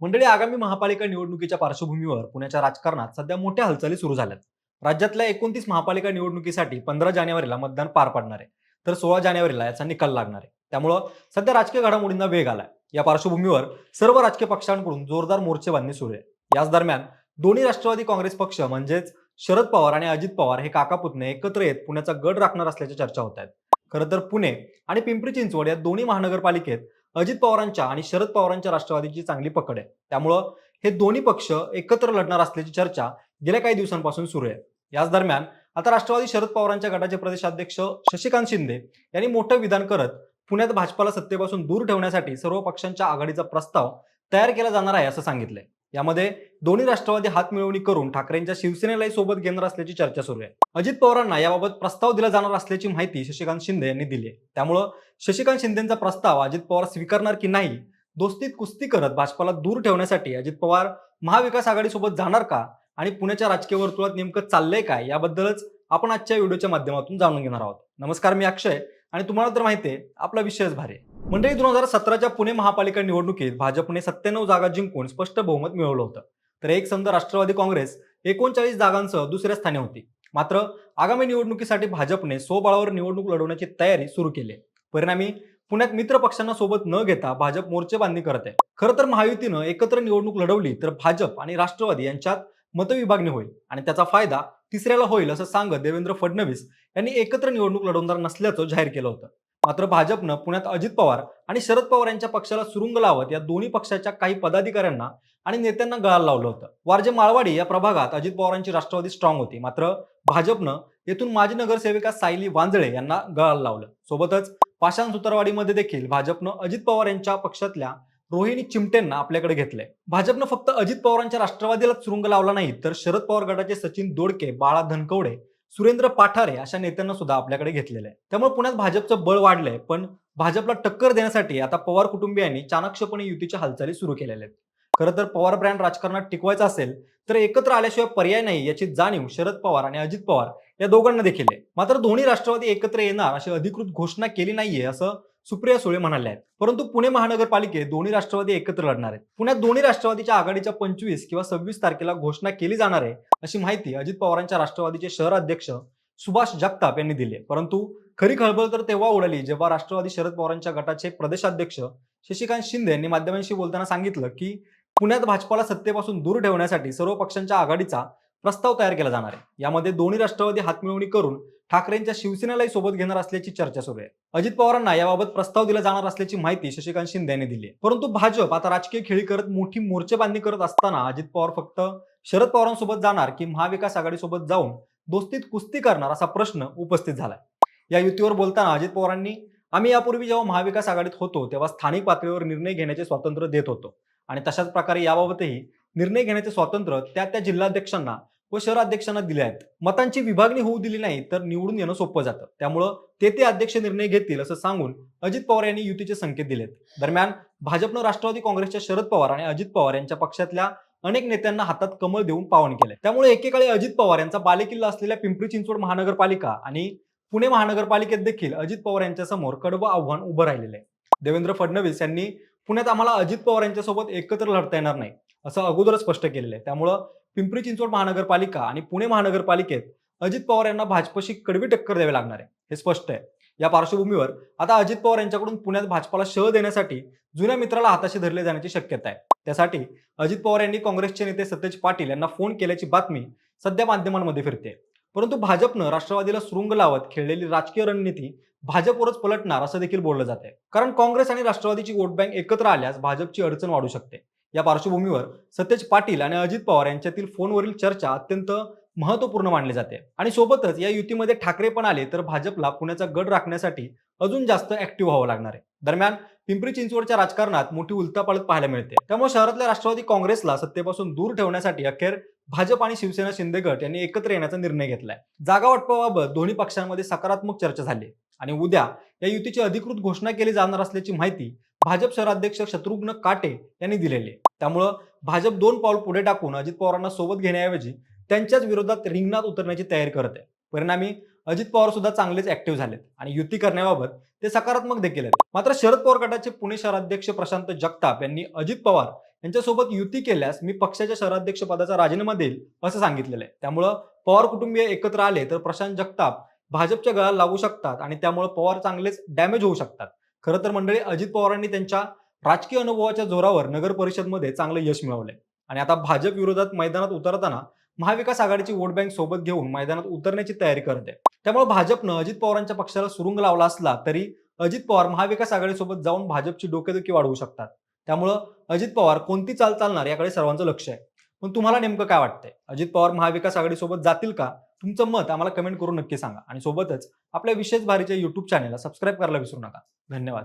मंडळी आगामी महापालिका निवडणुकीच्या पार्श्वभूमीवर पुण्याच्या राजकारणात सध्या मोठ्या हालचाली सुरू झाल्यात. राज्यातल्या एकोणतीस महापालिका निवडणुकीसाठी पंधरा जानेवारीला मतदान पार पडणार आहे. तर सोळा जानेवारीला याचा निकाल लागणार आहे. त्यामुळं सध्या राजकीय घडामोडींना वेग आलाय. या पार्श्वभूमीवर सर्व राजकीय पक्षांकडून जोरदार मोर्चेबांधणी सुरू आहे. याच दरम्यान दोन्ही राष्ट्रवादी काँग्रेस पक्ष म्हणजेच शरद पवार आणि अजित पवार हे काका पुतणे एकत्र येत पुण्याचा गड राखणार असल्याच्या चर्चा होत आहेत. खरं तर पुणे आणि पिंपरी चिंचवड या दोन्ही महानगरपालिकेत अजित पवारांच्या आणि शरद पवारांच्या राष्ट्रवादीची चांगली पकड आहे. त्यामुळं हे दोन्ही पक्ष एकत्र लढणार असल्याची चर्चा गेल्या काही दिवसांपासून सुरू आहे. याच दरम्यान आता राष्ट्रवादी शरद पवारांच्या गटाचे प्रदेशाध्यक्ष शशिकांत शिंदे यांनी मोठं विधान करत पुण्यात भाजपाला सत्तेपासून दूर ठेवण्यासाठी सर्व पक्षांच्या आघाडीचा प्रस्ताव तयार केला जाणार आहे असं सांगितलंय. यामध्ये दोन्ही राष्ट्रवादी हात मिळवणी करून ठाकरेंच्या शिवसेनेलाही सोबत घेणार असल्याची चर्चा सुरू आहे. अजित पवारांना याबाबत प्रस्ताव दिला जाणार असल्याची माहिती शशिकांत शिंदे यांनी दिली आहे. त्यामुळं शशिकांत शिंदेचा प्रस्ताव अजित पवार स्वीकारणार की नाही दोस्तीत कुस्ती करत भाजपाला दूर ठेवण्यासाठी अजित पवार महाविकास आघाडीसोबत जाणार का आणि पुण्याच्या राजकीय वर्तुळात नेमकं चाललंय काय याबद्दलच आपण आजच्या व्हिडिओच्या माध्यमातून जाणून घेणार आहोत. नमस्कार मी अक्षय आणि तुम्हाला तर माहिती आहे आपला विषयच भारी आहे. मंडळी दोन हजार सतराच्या पुणे महापालिका निवडणुकीत भाजपने सत्त्याण्णव जागा जिंकून स्पष्ट बहुमत मिळवलं होतं. तर एक संघ राष्ट्रवादी काँग्रेस एकोणचाळीस जागांसह दुसऱ्या स्थानी होती. मात्र आगामी निवडणुकीसाठी भाजपने स्वबळावर निवडणूक लढवण्याची तयारी सुरू केली परिणामी पुण्यात मित्र पक्षांना सोबत न घेता भाजप मोर्चेबांधणी करत आहे. खरं तर महायुतीनं एकत्र निवडणूक लढवली तर भाजप आणि राष्ट्रवादी यांच्यात मतविभागणी होईल आणि त्याचा फायदा तिसऱ्याला होईल असं सांगत देवेंद्र फडणवीस यांनी एकत्र निवडणूक लढवणार नसल्याचं जाहीर केलं होतं. मात्र भाजपनं पुण्यात अजित पवार आणि शरद पवार यांच्या पक्षाला सुरुंग लावत या दोन्ही पक्षाच्या काही पदाधिकाऱ्यांना आणि नेत्यांना गळाला लावलं होतं. वारजे माळवाडी या प्रभागात अजित पवारांची राष्ट्रवादी स्ट्रॉंग होती. मात्र भाजपनं येथून माजी नगरसेविका सायली वांजळे यांना गळाला लावलं. सोबतच पाषाण सुतारवाडीमध्ये देखील भाजपनं अजित पवार यांच्या पक्षातल्या रोहिणी चिमटेंना आपल्याकडे घेतलंय. भाजपनं फक्त अजित पवारांच्या राष्ट्रवादीला सुरुंग लावला नाही तर शरद पवार गटाचे सचिन दोडके बाळा धनकवडे सुरेंद्र पाठारे अशा नेत्यांना सुद्धा आपल्याकडे घेतलेलं आहे. त्यामुळे पुण्यात भाजपचं बळ वाढलंय पण भाजपला टक्कर देण्यासाठी आता पवार कुटुंबियांनी चाणक्षपणे युतीच्या हालचाली सुरू केलेल्या आहेत. खरं तर पवार ब्रँड राजकारणात टिकवायचं असेल तर एकत्र आल्याशिवाय पर्याय नाही याची जाणीव शरद पवार आणि अजित पवार या दोघांना देखील आहे. मात्र दोन्ही राष्ट्रवादी एकत्र येणार अशी अधिकृत घोषणा केली नाहीये असं सुप्रिया सुळे म्हणाले आहेत. परंतु पुणे महानगरपालिकेत दोन्ही राष्ट्रवादी एकत्र लढणार आहेत. पुण्यात दोन्ही राष्ट्रवादीच्या आघाडीच्या पंचवीस किंवा सव्वीस तारखेला घोषणा केली जाणार आहे अशी माहिती अजित पवारांच्या राष्ट्रवादीचे शहर अध्यक्ष सुभाष जगताप यांनी दिली परंतु खरी खळबळ तर तेव्हा उडाली जेव्हा राष्ट्रवादी शरद पवारांच्या गटाचे प्रदेशाध्यक्ष शशिकांत शिंदे यांनी माध्यमांशी बोलताना सांगितलं की पुण्यात भाजपाला सत्तेपासून दूर ठेवण्यासाठी सर्व पक्षांच्या आघाडीचा प्रस्ताव तयार केला जाणार आहे. यामध्ये दोन्ही राष्ट्रवादी हातमिळवणी करून ठाकरेंच्या शिवसेनेलाही सोबत घेणार असल्याची चर्चा सुरू आहे. अजित पवारांना याबाबत प्रस्ताव दिला जाणार असल्याची माहिती शशिकांत शिंदे यांनी दिली परंतु भाजप आता राजकीय खेळी करत मोठी मोर्चेबांधणी करत असताना अजित पवार फक्त शरद पवारांसोबत जाणार की महाविकास आघाडीसोबत जाऊन दोस्तीत कुस्ती करणार असा प्रश्न उपस्थित झालाय. या युतीवर बोलताना अजित पवारांनी आम्ही यापूर्वी जेव्हा महाविकास आघाडीत होतो तेव्हा स्थानिक पातळीवर निर्णय घेण्याचे स्वातंत्र्य देत होतो. आणि तशाच प्रकारे याबाबतही निर्णय घेण्याचे स्वातंत्र्य त्या त्या जिल्हाध्यक्षांना व शहराध्यक्षांना दिले आहेत. मतांची विभागणी होऊ दिली नाही तर निवडून येणं सोपं जातं. त्यामुळं ते ते अध्यक्ष निर्णय घेतील असं सांगून अजित पवार यांनी युतीचे संकेत दिलेत दरम्यान भाजपनं राष्ट्रवादी काँग्रेसच्या शरद पवार आणि अजित पवार यांच्या पक्षातल्या अनेक नेत्यांना हातात कमळ देऊन पावन केले त्यामुळे एकेकाळी अजित पवार यांचा बालेकिल्ला असलेल्या पिंपरी चिंचवड महानगरपालिका आणि पुणे महानगरपालिकेत देखील अजित पवार यांच्या समोर कडवं आव्हान उभं राहिलेलं आहे. देवेंद्र फडणवीस यांनी पुण्यात आम्हाला अजित पवार यांच्यासोबत एकत्र लढता येणार नाही असं अगोदरच स्पष्ट केलेलं आहे. त्यामुळं पिंपरी चिंचवड महानगरपालिका आणि पुणे महानगरपालिकेत अजित पवार यांना भाजपशी कडवी टक्कर द्यावी लागणार आहे. हे स्पष्ट आहे. या पार्श्वभूमीवर आता अजित पवार यांच्याकडून पुण्यात भाजपाला शह देण्यासाठी जुन्या मित्राला हाताशी धरले जाण्याची शक्यता आहे. त्यासाठी अजित पवार यांनी काँग्रेसचे नेते सतेज पाटील यांना फोन केल्याची बातमी सध्या माध्यमांमध्ये फिरते परंतु भाजपनं राष्ट्रवादीला सुरुंग लावत खेळलेली राजकीय रणनीती भाजपवरच पलटणार असं देखील बोललं जाते कारण काँग्रेस आणि राष्ट्रवादीची वोट बँक एकत्र आल्यास भाजपची अडचण वाढू शकते. या पार्श्वभूमीवर सतेज पाटील आणि अजित पवार यांच्यातील फोनवरील चर्चा अत्यंत महत्त्वपूर्ण मानली जाते. आणि सोबतच या युतीमध्ये ठाकरे पण आले तर भाजपला पुण्याचा गड राखण्यासाठी अजून जास्त ऍक्टिव्ह व्हावं लागणार आहे. दरम्यान पिंपरी चिंचवडच्या राजकारणात मोठी उलतापालत पाहायला मिळते. त्यामुळे शहरातल्या राष्ट्रवादी काँग्रेसला सत्तेपासून दूर ठेवण्यासाठी अखेर भाजप आणि शिवसेना शिंदे गट यांनी एकत्र येण्याचा निर्णय घेतलाय. जागा वाटपाबाबत दोन्ही पक्षांमध्ये सकारात्मक चर्चा झाली. आणि उद्या या युतीची अधिकृत घोषणा केली जाणार असल्याची माहिती भाजप शहराध्यक्ष शत्रुघ्न काटे यांनी दिलेली. त्यामुळं भाजप दोन पाऊल पुढे टाकून अजित पवारांना सोबत घेण्याऐवजी त्यांच्याच विरोधात रिंगणात उतरण्याची तयारी करत आहे. परिणामी अजित पवार सुद्धा चांगलेच ऍक्टिव्ह झालेत आणि युती करण्याबाबत ते सकारात्मक देखील आहेत. मात्र शरद पवार गटाचे पुणे शहराध्यक्ष प्रशांत जगताप यांनी अजित पवार यांच्यासोबत युती केल्यास मी पक्षाच्या शहराध्यक्ष पदाचा राजीनामा देईल असं सांगितलेलं आहे. त्यामुळं पवार कुटुंबीय एकत्र आले तर प्रशांत जगताप भाजपच्या गळाला लागू शकतात आणि त्यामुळे पवार चांगलेच डॅमेज होऊ शकतात. खरं तर मंडळी अजित पवारांनी त्यांच्या राजकीय अनुभवाच्या जोरावर नगर परिषदमध्ये चांगलं यश मिळवलंय. आणि आता भाजप विरोधात मैदानात उतरताना महाविकास आघाडीची वोट बँक सोबत घेऊन मैदानात उतरण्याची तयारी करते. त्यामुळे भाजपनं अजित पवारांच्या पक्षाला सुरुंग लावला असला तरी अजित पवार महाविकास आघाडीसोबत जाऊन भाजपची डोकेदुखी वाढवू शकतात. त्यामुळं अजित पवार कोणती चाल चालणार याकडे सर्वांचं लक्ष आहे. पण तुम्हाला नेमकं काय वाटतंय? अजित पवार महाविकास आघाडीसोबत जातील का? तुमचं मत आम्हाला कमेंट करून नक्की सांगा. आणि सोबतच आपल्या विशेष भारीच्या युट्यूब चॅनेलला सबस्क्राईब करायला विसरू नका. धन्यवाद.